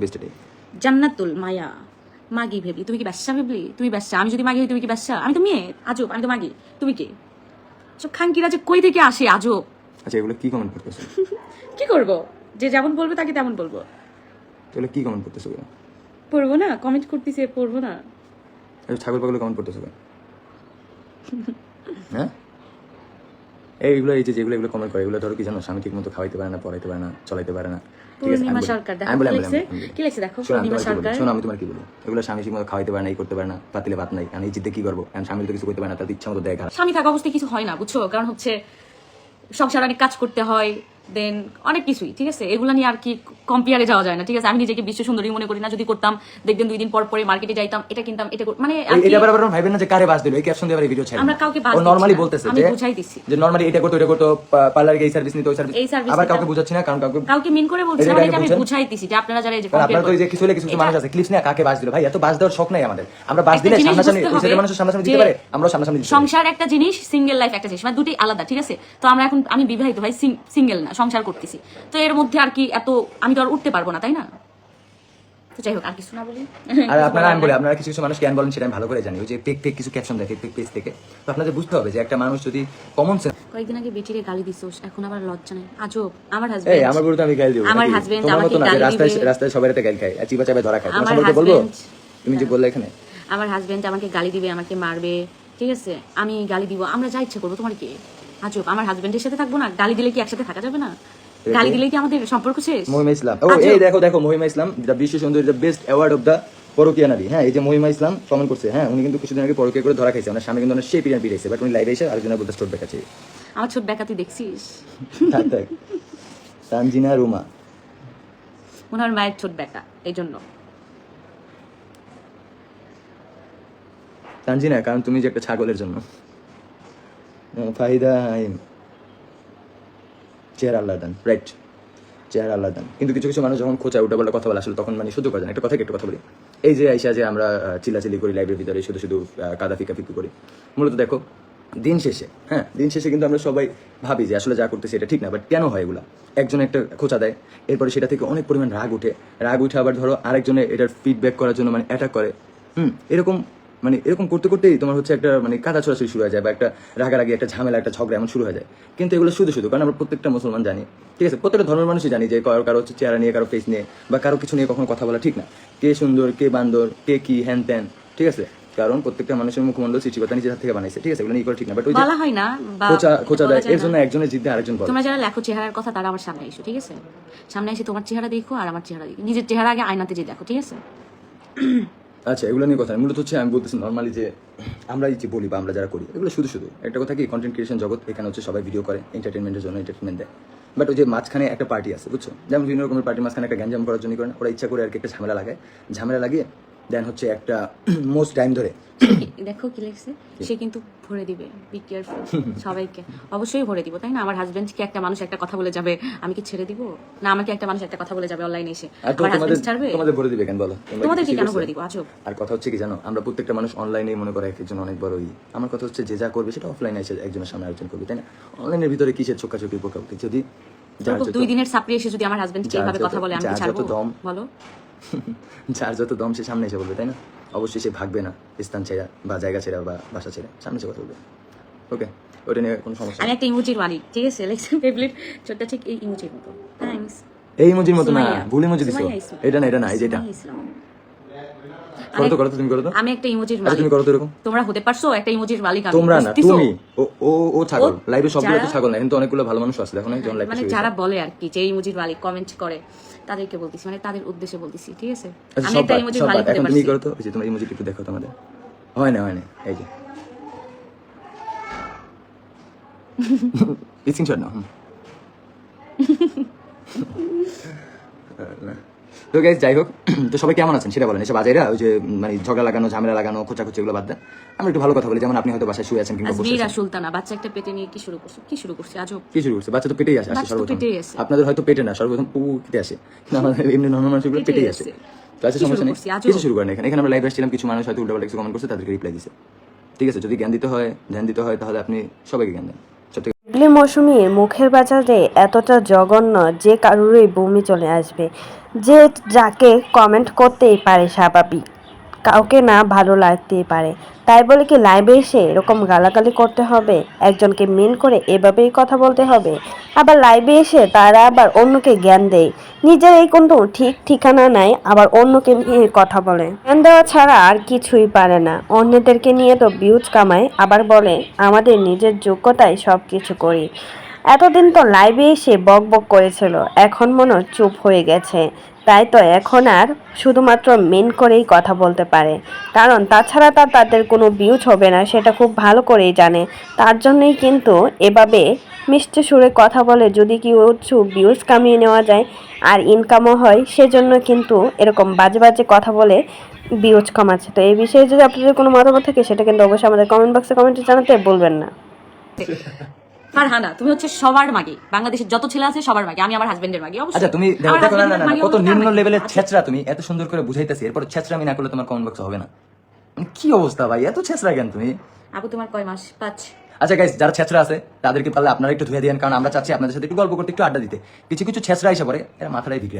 Best জান্নাতুল মায়া। মাগি ভেবলি। তুমি কি ব্যবসা ভেবলি? তুমি ব্যবসা। আমি যদি মাগি তুমি কি ব্যবসা? আমি তো মেয়ে। আজব আমি তো মাগি। তুমি কে? সব খানকিরা যে কই থেকে আসে? আজব। আচ্ছা এগুলো কি কমেন্ট করতেছো? কি করব? যে যেমন বলবে তাকে তেমন বলব। এগুলো কি কমেন্ট করতেছো কেন? পড়ব না? কমেন্ট করতেছে পড়ব না। ছাগল পাগল কমেন্ট করতেছো কেন? হ্যাঁ? এইগুলো এই যে যেগুলো এগুলো কমেন্ট করে এগুলো ধরো কি জানো স্বামী ঠিক মতো খাওয়াইতে পারে না পড়াইতে পারে না চলাইতে পারে না। পূর্ণিমা সরকার দেখো পূর্ণিমা সরকার। শোনো, আমি তোমার কি এগুলো স্বামী ঠিক মতো খাওয়াইতে পারে এই করতে পারে না পাতিলে ভাত নাই আমি এই জিদ্দে কি করব? কারণ স্বামী তো কিছু করতে পারে না তার ইচ্ছা মতো দেয় স্বামী থাকা অবস্থায় কিছু হয় না বুঝছ? কারণ হচ্ছে সংসার অনেক কাজ করতে হয় দেন অনেক কিছুই ঠিক আছে এগুলো নিয়ে আর কি কম্পেয়ারে যাওয়া যায় না ঠিক আছে আমি নিজেকে বিশ্ব সুন্দরী মনে করি না যদি করতাম দেখবেন দুই দিন পর পরে মার্কেটে যাইতাম এটা কিনতাম এটা মানে এটা আবার ভাইবেন না যে কারে বাস দিল এই ক্যাপশন দিয়ে ভিডিও ছাড়ে আমরা কাউকে ও নরমালি। বলতেছে আমি যে বুঝাই দিচ্ছি। যে নরমালি এটা করতো এটা করতো পার্লারে এই সার্ভিস নিতে ওই সার্ভিস এই service আবার কাউকে বুঝাচ্ছি না কারণ কাউকে কাউকে মিন করে বলছি এটা না, এটা আমি বুঝাই দিছি যে আপনারা যারা এই যে compare তো এই যে। কিছু কিছু মানুষ আছে ক্লিপস নিয়ে কাকে বাস দিল ভাই এত বাস দেওয়ার শখ নাই আমাদের আমরা বাস দিলে জিনিস সামনাসামনি ওই সাইডের হবে মানুষ সামনাসামনি দিতে পারে আমরা সামনাসামনি দিতে পারি। সংসার একটা জিনিস সিঙ্গেল লাইফ একটা জিনিস মানে দুটোই আলাদা ঠিক আছে তো আমরা এখন আমি বিবাহিত ভাই সিঙ্গেল না সংসার করতেছি। তো এর মধ্যে আর কি এত আমি তো আর উঠতে পারব না তাই না? তো যাই হোক আর কিছু না বলি? আর আপনারা আমি বলি আপনারা কিছু কিছু মানুষ কেন বলেন সেটা আমি ভালো করে জানি। ওই যে পেক পেক কিছু ক্যাপশন দেখে পেক পেজ থেকে তো আপনাদের বুঝতে হবে যে একটা মানুষ যদি কমন সেন্স কয়েকদিন আগে বেটিরে গালি দিছোস এখন আবার লজ্জা নেই। আজব আমার এই আমার বলতে আমি গাল দিব আমার? আমাকে গালি রাস্তায় দিবে। রাস্তায় সবাই রাতে গাল খায় আর চিবা চাবে ধরা খায়। তোমার আমার বলব? তুমি যে বললে এখানে। আমার হাজবেন্ড আমাকে গালি দিবে আমাকে মারবে ঠিক আছে? আমি গালি দিব আমরা যা ইচ্ছে করব তোমার কি? আজব আমার হাজবেন্ডের সাথে থাকব না গালি দিলে কি একসাথে থাকা যাবে না? গালি দিলে কি আমাদের সম্পর্ক শেষ? মহিমা ইসলাম। ও এই দেখো দেখো মহিমা ইসলাম বিশ্ব সুন্দরী the best award of the পরকিয়া নারী। হ্যাঁ এই যে মহিমা ইসলাম কমেন্ট করছে হ্যাঁ উনি কিন্তু কিছুদিন আগে পরকিয়া করে ধরা খাইছে। ওনার স্বামী কিন্তু সেই পিরিয়ড পিড়াইছে বাট উনি লাইভে এসে আরেকজনের বলতে স্টোর দেখাচ্ছে আমার ছোট তুই দেখছিস? থাক তানজিনা রুমা। মনে হয় মায়ের ছোট বেকা এই জন্য তানজিনা কারণ তুমি যে একটা ছাগলের জন্য। ফাহিদা হাইম চেহারা আল্লাহ দান রাইট চেহারা আল্লাহ কিন্তু কিছু কিছু মানুষ যখন খোঁচা উল্টা পাল্টা কথা বলে আসলে তখন মানে করে না। একটা কথা একটা কথা বলি। এই যে আইসা যে আমরা আহ, চিল্লাচিল্লি করি লাইব্রেরির ভিতরে শুধু শুধু কাদা ফিকা ফিকি করি। মূলত দেখো দিন শেষে হ্যাঁ দিন শেষে কিন্তু আমরা সবাই ভাবি যে আসলে যা করতেছি এটা ঠিক না বাট কেন হয় এগুলা? একজন একটা খোঁচা দেয় এরপরে সেটা থেকে অনেক পরিমাণ রাগ উঠে। রাগ উঠে আবার ধরো আরেকজনে এটার ফিডব্যাক করার জন্য মানে অ্যাটাক করে। হুম এরকম মানে এরকম করতে করতেই তোমার হচ্ছে একটা মানে কাদা ছড়াছড়ি শুরু হয়ে যায় বা একটা রাগারাগি একটা ঝামেলা একটা ঝগড়া এমন শুরু হয়ে যায়। কিন্তু এগুলো শুধু শুধু কারণ আমরা প্রত্যেকটা মুসলমান জানি। ঠিক আছে? প্রত্যেকটা ধর্মের মানুষই জানি যে কারও কারও হচ্ছে চেহারা নিয়ে কারও ফেস নিয়ে বা কারও কিছু নিয়ে কখনো কথা বলা ঠিক না। কে সুন্দর কে বান্দর কে কি হ্যান ত্যান ঠিক আছে? কারণ প্রত্যেকটা মানুষের মুখমণ্ডল সৃষ্টিকর্তা নিজের হাত থেকে বানাইছে ঠিক আছে? এগুলো নিয়ে ঠিক না। বাট ওই বলা হয় না খোঁচা খোঁচা দেয় এর জন্য একজনের জিদ্দে আরেকজন বলে। তোমরা যারা লেখো চেহারার কথা তারা আমার সামনে এসো ঠিক আছে? সামনে এসে তোমার চেহারা দেখো আর আমার চেহারা দেখো। নিজের চেহারা আগে আয়নাতে যে দেখো ঠিক আছে? আচ্ছা এগুলো নিয়ে কথা মূলত হচ্ছে আমি বলতেছি নর্মালি যে আমরা যে বলি বা আমরা যারা করি, এগুলো শুধু শুধু। একটা কথা কি কন্টেন্ট ক্রিয়েশন জগৎ, এখানে হচ্ছে সবাই ভিডিও করে এন্টারটেনমেন্টের জন্য এন্টারটেনমেন্ট দেয়। বাট ওই যে মাঝখানে একটা পার্টি আছে, বুঝছ? যেমন বিভিন্ন রকমের পার্টি মাঝখানে একটা গ্যাঞ্জাম করার জন্য করে না, ওরা ইচ্ছা করে আর কি একটা ঝামেলা লাগে ঝামেলা লাগিয়ে দেন হচ্ছে একটা মোস্ট টাইম ধরে। দেখো কি লিখছে? সে কিন্তু ভরে দিবে। বি কেয়ারফুল সবাইকে। অবশ্যই ভরে দিব তাই না? আমার হাজবেন্ড কি একটা মানুষ একটা কথা বলে যাবে আমি কি ছেড়ে দিব? না আমাকে একটা মানুষ একটা কথা বলে যাবে অনলাইনে এসে। আর আমার তোমাদের হাজবেন্ড ছাড়বে? তোমাদের ভরে দিবে কেন বলো? তোমাদের কি কেন ভরে দিব? আজব। আর কথা হচ্ছে কি জানো? আমরা প্রত্যেকটা মানুষ অনলাইনে মনে করে একজন অনেক বড় বড়ই। আমার কথা হচ্ছে যে যা করবে সেটা অফলাইনে এসে একজনের সামনে আরেকজন করবে তাই না? অনলাইনের ভিতরে কিসের চোখাচোখি পোকাপোকি যদি দুই দিনের সাপ্রি এসে যদি আমার হাজবেন্ড এইভাবে কথা বলে আমি ছাড়বো? বলো। যার যত দম সে সামনে এসে বলবে তাই না? অবশ্যই সে ভাগবে না স্থান ছেড়া বা জায়গা ছেড়া বা বাসা ছেড়া সামনে এসে কথা বলবে। ওকে ওটা নিয়ে কোনো সমস্যা আমি একটা ইমোজির মালিক ঠিক আছে? লেখছে ফেভারিট ছোটটা ঠিক এই ইমোজির মতো। থ্যাঙ্কস এই ইমোজির মতো না। ভুল ইমোজি দিছো। এটা না এটা না এই যেটা সুমাইয়া ইসলাম। করো তো করো তো তুমি করো তো। আমি একটা ইমোজির আচ্ছা তুমি করো তো এরকম। তোমরা হতে পারছ? একটা ইমোজির মালিক আমি। তোমরা না তুমি। ও ও ও ছাগল। লাইভে সবগুলো তো ছাগল না কিন্তু অনেকগুলো ভালো মানুষ আছে দেখো না যখন লাইভে মানে যারা বলে আর কি যে ইমোজির মালিক কমেন্ট করে তাদেরকে বলতেছি মানে তাদের উদ্দেশ্যে বলতেছি ঠিক আছে? আচ্ছা আমি একটা ইমোজির মালিক হতে এখন তুমি করো তো যে তোমার ইমোজি একটু দেখো তোমাদের। হয় না হয় না এই যে। স্ক্রিনশট নাও হুম। তো গাইজ যাই হোক তো সবাই কেমন আছেন? সেটা বলেন এসব বাজাইরা ওই যে মানে ঝগড়া লাগানো ঝামেলা লাগানো খোঁচাখুচি এগুলো বাদ দেন। আমরা একটু ভালো কথা বলি যেমন আপনি হয়তো বাসায় শুয়ে আছেন কিংবা বসে আছেন। সুলতানা বাচ্চা একটা পেটে নিয়ে কি শুরু করছ? কি শুরু করছে? আজব কি শুরু করছে? বাচ্চা তো পেটেই আসে সর্বপ্রথম। আপনাদের হয়তো পেটে না সর্বপ্রথম পু খেতে আসে। আমাদের এমনি নর্মাল মানুষগুলো পেটেই আসে। তো আচ্ছা সমস্যা শুরু নেই? কিছু শুরু করেন এখানে। এখানে আমরা লাইভ আসছিলাম কিছু মানুষ হয়তো উল্টাপাল্টা কিছু কমেন্ট করছে তাদেরকে রিপ্লাই দিছে। ঠিক আছে যদি জ্ঞান দিতে হয় ধ্যান দিতে হয় তাহলে আপনি সবাইকে জ্ঞান দেন। সব মৌসুমি মুখের বাজারে এতটা জঘন্য যে কারোরই বমি চলে আসবে, যে যাকে কমেন্ট করতেই পারে স্বাভাবিক। কাউকে না ভালো লাগতেই পারে। তাই বলে কি লাইভে এসে এরকম গালাগালি করতে হবে? একজনকে মেন করে এভাবেই কথা বলতে হবে? আবার লাইভে এসে তারা আবার অন্যকে জ্ঞান দেয়। নিজের এই কোনো ঠিক ঠিকানা নাই, আবার অন্যকে নিয়ে কথা বলে। জ্ঞান দেওয়া ছাড়া আর কিছুই পারে না। অন্যদেরকে নিয়ে তো বিউজ কামায়, আবার বলে, আমাদের নিজের যোগ্যতায় সব কিছু করি। এতদিন তো লাইভে এসে বক বক করেছিল, এখন মনে চুপ হয়ে গেছে। তাই তো এখন আর শুধুমাত্র মেন করেই কথা বলতে পারে। কারণ তাছাড়া তার তাদের কোনো বিউজ হবে না, সেটা খুব ভালো করেই জানে। তার জন্যই কিন্তু এভাবে মিষ্টি সুরে কথা বলে যদি কি কিছু বিউজ কামিয়ে নেওয়া যায় আর ইনকামও হয়, সেজন্য কিন্তু এরকম বাজে বাজে কথা বলে বিউজ কমাচ্ছে। তো এই বিষয়ে যদি আপনাদের কোনো মতামত থাকে, সেটা কিন্তু অবশ্যই আমাদের কমেন্ট বক্সে কমেন্টে জানাতে বলবেন না। ফারহানা তুমি হচ্ছে সবার মাগে। বাংলাদেশের যত ছেলে আছে সবার মাগে আমি আমার হাজবেন্ডের মাগে আচ্ছা তুমি দেখো না না কত নিম্ন লেভেলের আচ্ছা, ছেচরা তুমি এত সুন্দর করে বুঝাইতেছি এরপর ছেঁচড়া আমি না করলে তোমার কমেন্ট বক্স হবে না। মানে কি অবস্থা ভাই এত ছেচরা কেন তুমি? আপু তোমার কয় মাস? পাঁচ। আচ্ছা গাইস যারা ছেঁচড়া আছে তাদেরকে পারলে আপনারা একটু ধুয়ে দিন কারণ আমরা চাচ্ছি আপনাদের সাথে একটু গল্প করতে একটু আড্ডা দিতে। কিছু কিছু ছেঁচড়া এসে পরে এরা মাথাটাই বিগড়ে